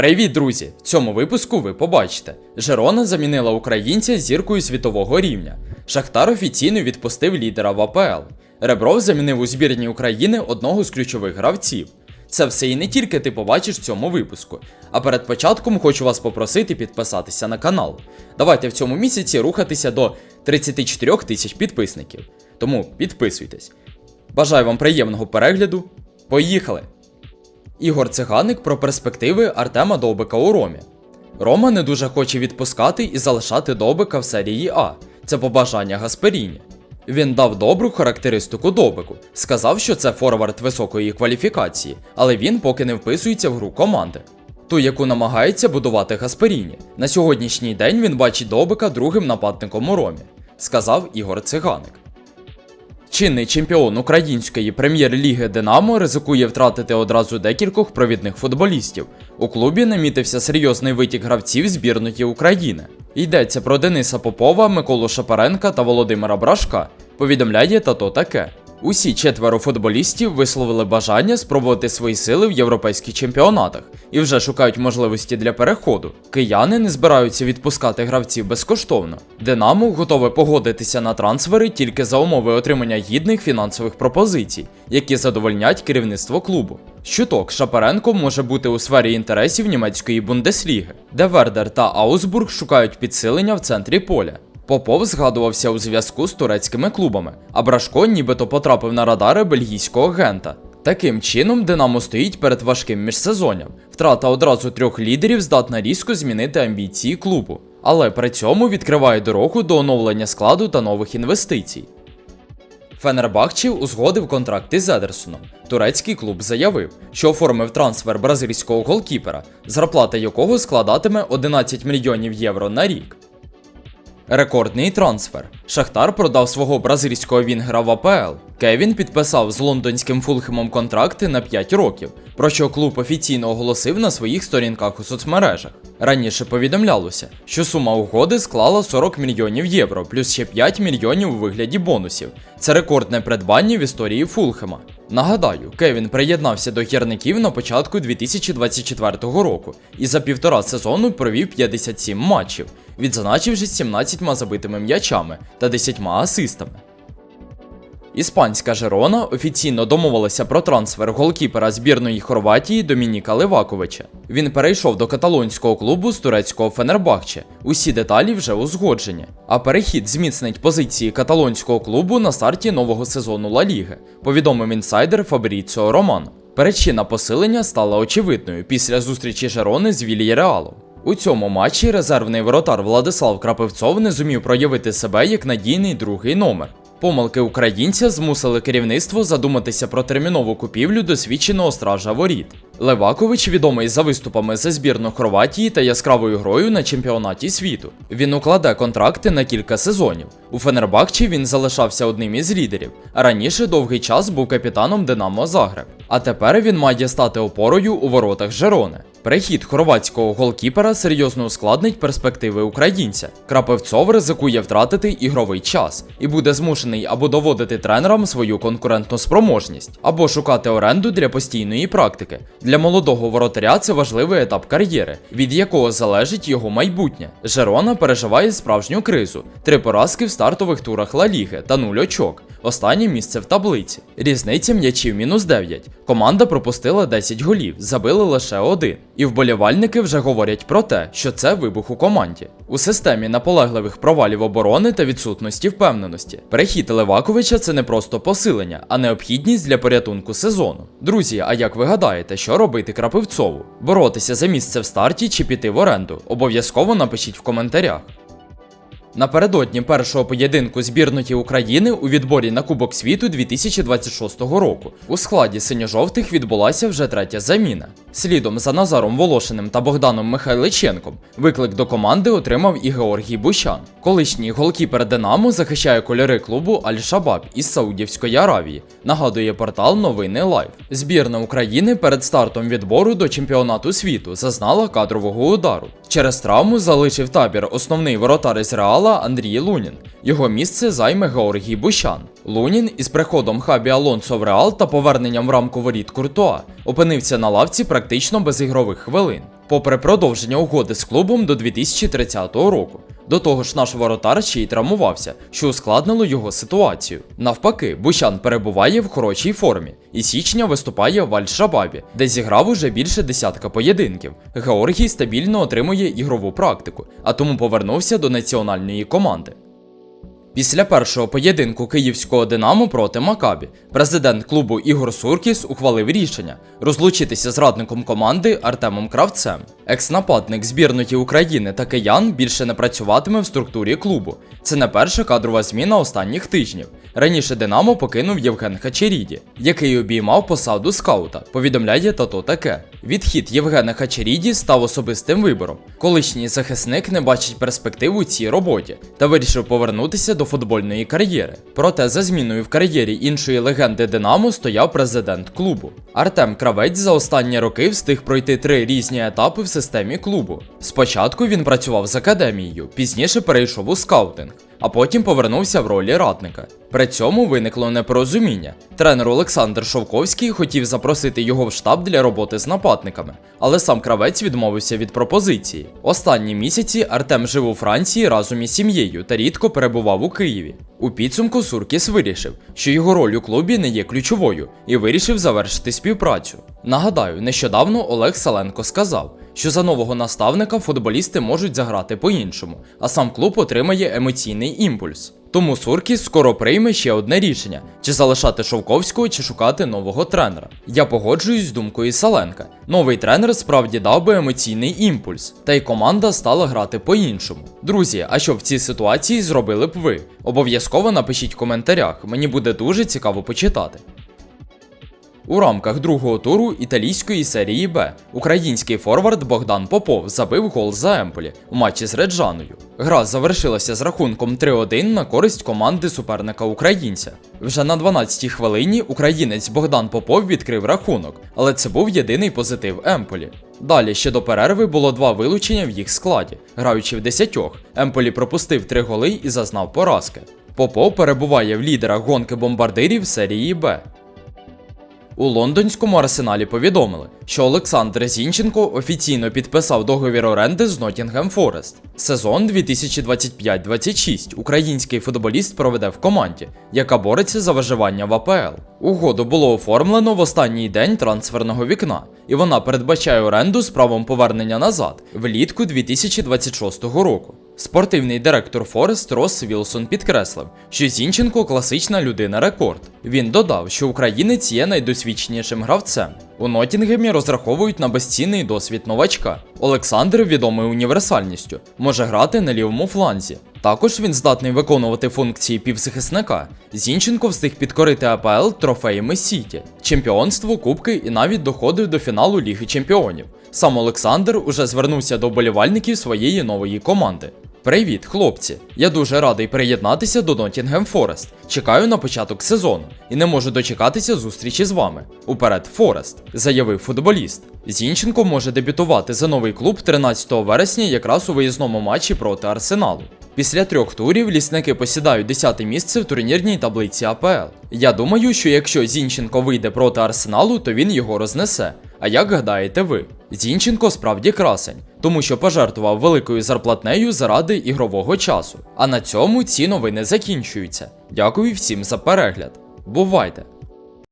Привіт, друзі! В цьому випуску ви побачите: Жерона замінила українця зіркою світового рівня. Шахтар офіційно відпустив лідера в АПЛ. Ребров замінив у збірні України одного з ключових гравців. Це все і не тільки ти побачиш в цьому випуску. А перед початком хочу вас попросити підписатися на канал. Давайте в цьому місяці рухатися до 34 тисяч підписників. Тому підписуйтесь. Бажаю вам приємного перегляду. Поїхали! Ігор Циганик про перспективи Артема Довбика у Ромі. Рома не дуже хоче відпускати і залишати Довбика в серії А. Це побажання Гасперіні. Він дав добру характеристику Довбику, сказав, що це форвард високої кваліфікації, але він поки не вписується в гру команди. Ту, яку намагається будувати Гасперіні. На сьогоднішній день він бачить Довбика другим нападником у Ромі, сказав Ігор Циганик. Чинний чемпіон української прем'єр-ліги Динамо ризикує втратити одразу декількох провідних футболістів. У клубі намітився серйозний витік гравців збірної України. Йдеться про Дениса Попова, Миколу Шапаренка та Володимира Брашка. Повідомляє тато таке. Усі четверо футболістів висловили бажання спробувати свої сили в європейських чемпіонатах і вже шукають можливості для переходу. Кияни не збираються відпускати гравців безкоштовно. Динамо готове погодитися на трансфери тільки за умови отримання гідних фінансових пропозицій, які задовольнять керівництво клубу. Щуток Шапаренко може бути у сфері інтересів німецької бундесліги, де Вердер та Аусбург шукають підсилення в центрі поля. Попов згадувався у зв'язку з турецькими клубами, а Брашко нібито потрапив на радари бельгійського агента. Таким чином, Динамо стоїть перед важким міжсезонням. Втрата одразу трьох лідерів здатна різко змінити амбіції клубу, але при цьому відкриває дорогу до оновлення складу та нових інвестицій. Фенербахче узгодив контракт із Едерсоном. Турецький клуб заявив, що оформив трансфер бразильського голкіпера, зарплата якого складатиме 11 мільйонів євро на рік. Рекордний трансфер. Шахтар продав свого бразильського вінгера в АПЛ. Кевін підписав з лондонським Фулхемом контракти на 5 років, про що клуб офіційно оголосив на своїх сторінках у соцмережах. Раніше повідомлялося, що сума угоди склала 40 мільйонів євро, плюс ще 5 мільйонів у вигляді бонусів. Це рекордне придбання в історії Фулхема. Нагадаю, Кевін приєднався до гірників на початку 2024 року і за півтора сезону провів 57 матчів, відзначившись 17 забитими м'ячами та 10 асистами. Іспанська Жерона офіційно домовилася про трансфер голкіпера збірної Хорватії Домініка Леваковича. Він перейшов до каталонського клубу з турецького Фенербахче. Усі деталі вже узгоджені. А перехід зміцнить позиції каталонського клубу на старті нового сезону Ла Ліги, повідомив інсайдер Фабріціо Романо. Причина посилення стала очевидною після зустрічі Жерони з Вільяреалом. У цьому матчі резервний воротар Владислав Крапивцов не зумів проявити себе як надійний другий номер. Помилки українця змусили керівництво задуматися про термінову купівлю досвідченого стража воріт. Левакович відомий за виступами за збірну Хорватії та яскравою грою на чемпіонаті світу. Він укладе контракти на кілька сезонів. У Фенербахчі він залишався одним із лідерів, раніше довгий час був капітаном Динамо Загреб. А тепер він має стати опорою у воротах Жерони. Прихід хорватського голкіпера серйозно ускладнить перспективи українця. Крапивцов ризикує втратити ігровий час і буде змушений або доводити тренерам свою конкурентну спроможність, або шукати оренду для постійної практики. Для молодого воротаря це важливий етап кар'єри, від якого залежить його майбутнє. Жерона переживає справжню кризу: три поразки в стартових турах Ла Ліги та нуль очок. Останнє місце в таблиці. Різниця м'ячів мінус 9. Команда пропустила 10 голів, забили лише один. І вболівальники вже говорять про те, що це вибух у команді. У системі наполегливих провалів оборони та відсутності впевненості. Перехід Леваковича це не просто посилення, а необхідність для порятунку сезону. Друзі, а як ви гадаєте, що робити Крапивцову? Боротися за місце в старті чи піти в оренду? Обов'язково напишіть в коментарях. Напередодні першого поєдинку збірної України у відборі на Кубок світу 2026 року у складі синьо-жовтих відбулася вже третя заміна. Слідом за Назаром Волошиним та Богданом Михайличенком виклик до команди отримав і Георгій Бущан. Колишній голкіпер Динамо захищає кольори клубу Аль-Шабаб із Саудівської Аравії. Нагадує портал Новини Лайв. Збірна України перед стартом відбору до чемпіонату світу зазнала кадрового удару. Через травму залишив табір основний воротар із Реала Андрій Лунін. Його місце займе Георгій Бущан. Лунін із приходом Хабі Алонсо в Реал та поверненням в рамку воріт Куртуа опинився на лавці практично без ігрових хвилин, попри продовження угоди з клубом до 2030 року. До того ж, наш воротар ще й травмувався, що ускладнило його ситуацію. Навпаки, Бущан перебуває в хорошій формі, і січня виступає в Аль-Шабабі, де зіграв уже більше десятка поєдинків. Георгій стабільно отримує ігрову практику, а тому повернувся до національної команди. Після першого поєдинку київського Динамо проти Макабі президент клубу Ігор Суркіс ухвалив рішення розлучитися з радником команди Артемом Кравцем. Екс-нападник збірної України та киян більше не працюватиме в структурі клубу. Це не перша кадрова зміна останніх тижнів. Раніше Динамо покинув Євген Хачеріді, який обіймав посаду скаута. Повідомляє тато таке. Відхід Євгена Хачеріді став особистим вибором. Колишній захисник не бачить перспектив у цій роботі та вирішив повернутися до футбольної кар'єри. Проте за зміною в кар'єрі іншої легенди Динамо стояв президент клубу. Артем Кравець за останні роки встиг пройти три різні етапи в системі клубу. Спочатку він працював з академією, пізніше перейшов у скаутинг а потім повернувся в ролі радника. При цьому виникло непорозуміння. Тренер Олександр Шовковський хотів запросити його в штаб для роботи з нападниками, але сам кравець відмовився від пропозиції. Останні місяці Артем жив у Франції разом із сім'єю та рідко перебував у Києві. У підсумку Суркіс вирішив, що його роль у клубі не є ключовою, і вирішив завершити співпрацю. Нагадаю, нещодавно Олег Саленко сказав, що за нового наставника футболісти можуть заграти по-іншому, а сам клуб отримає емоційний імпульс. Тому Суркіс скоро прийме ще одне рішення: чи залишати Шовковського, чи шукати нового тренера. Я погоджуюсь з думкою Саленка. Новий тренер справді дав би емоційний імпульс, та й команда стала грати по-іншому. Друзі, а що в цій ситуації зробили б ви? Обов'язково напишіть в коментарях, мені буде дуже цікаво почитати. У рамках другого туру італійської серії Б український форвард Богдан Попов забив гол за Емполі у матчі з Реджаною. Гра завершилася з рахунком 3-1 на користь команди суперника українця. Вже на 12-й хвилині українець Богдан Попов відкрив рахунок, але це був єдиний позитив Емполі. Далі ще до перерви було два вилучення в їх складі. Граючи в десятьох, Емполі пропустив три голи і зазнав поразки. Попов перебуває в лідерах гонки бомбардирів серії Б. У лондонському арсеналі повідомили, що Олександр Зінченко офіційно підписав договір оренди з Ноттінгем Форест. Сезон 2025-26 український футболіст проведе в команді, яка бореться за виживання в АПЛ. Угоду було оформлено в останній день трансферного вікна, і вона передбачає оренду з правом повернення назад влітку 2026 року. Спортивний директор Форест Рос Вілсон підкреслив, що Зінченко класична людина рекорд. Він додав, що українець є найдосвідченішим гравцем. У Нотінгемі розраховують на безцінний досвід новачка. Олександр відомий універсальністю, може грати на лівому фланзі. Також він здатний виконувати функції півзахисника. Зінченко встиг підкорити АПЛ трофеями Сіті, чемпіонство, кубки і навіть доходив до фіналу Ліги Чемпіонів. Сам Олександр уже звернувся до вболівальників своєї нової команди. Привіт, хлопці! Я дуже радий приєднатися до Nottingham Forest. Чекаю на початок сезону і не можу дочекатися зустрічі з вами. Уперед, Форест, заявив футболіст. Зінченко може дебютувати за новий клуб 13 вересня якраз у виїзному матчі проти Арсеналу. Після трьох турів лісники посідають 10 місце в турнірній таблиці АПЛ. Я думаю, що якщо Зінченко вийде проти Арсеналу, то він його рознесе. А як гадаєте ви? Зінченко справді красень, тому що пожертвував великою зарплатнею заради ігрового часу. А на цьому ці новини закінчуються. Дякую всім за перегляд. Бувайте!